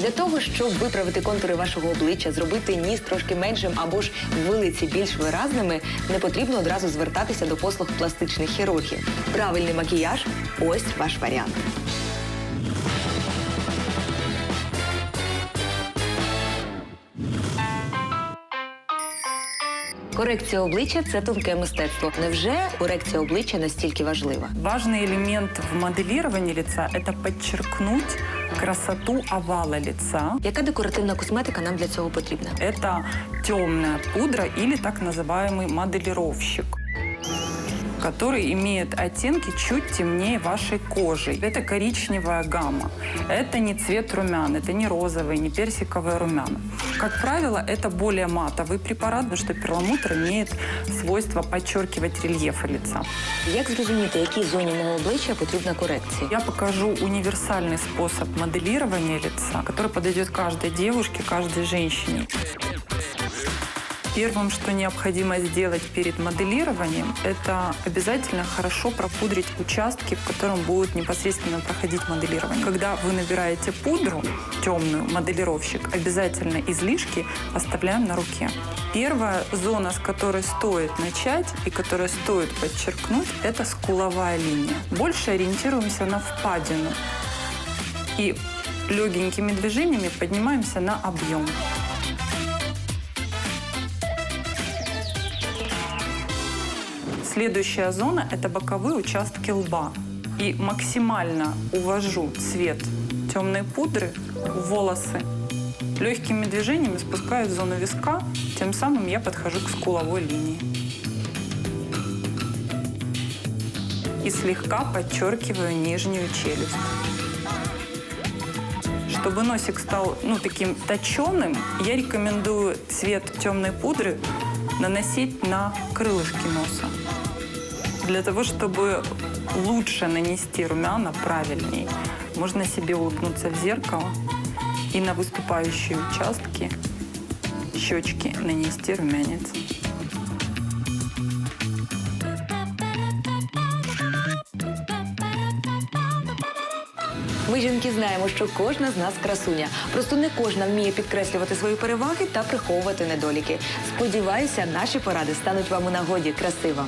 Для того, щоб виправити контури вашого обличчя, зробити ніс трошки меншим або ж вилиці більш виразними, не потрібно одразу звертатися до послуг пластичних хірургів. Правильний макіяж ось ваш варіант. Корекція обличчя це тонке мистецтво. Невже корекція обличчя настільки важлива? Важный элемент в моделировании лица – это подчеркнуть красоту овала лица. Яка декоративна косметика нам для цього потрібна? Это темная пудра или так называемый моделировщик который имеет оттенки чуть темнее вашей кожи. Это коричневая гамма. Это не цвет румян, это не розовый, не персиковые румяна. Как правило, это более матовый препарат, потому что перламутр имеет свойство подчеркивать рельефы лица. Як зрозуміти, якій зоні мого обличчя потрібна корекція? Я покажу универсальный способ моделирования лица, который подойдет каждой девушке, каждой женщине. Первым, что необходимо сделать перед моделированием, это обязательно хорошо пропудрить участки, в котором будет непосредственно проходить моделирование. Когда вы набираете пудру, темную, моделировщик, обязательно излишки оставляем на руке. Первая зона, с которой стоит начать и которую стоит подчеркнуть, это скуловая линия. Больше ориентируемся на впадину. И легенькими движениями поднимаемся на объем. Следующая зона – это боковые участки лба. И максимально увожу цвет темной пудры в волосы. Легкими движениями спускаю в зону виска, тем самым я подхожу к скуловой линии. И слегка подчеркиваю нижнюю челюсть. Чтобы носик стал ну, таким точеным, я рекомендую цвет темной пудры наносить на крылышки носа. Для того, чтобы лучше нанести румяна правильней, можно себе улыбнуться в зеркало и на выступающие участки щечки нанести румянец. Ми жінки знаємо, що кожна з нас красуня. Просто не кожна вміє підкреслювати свої переваги та приховувати недоліки. Сподіваюся, наші поради стануть вам у нагоді красива.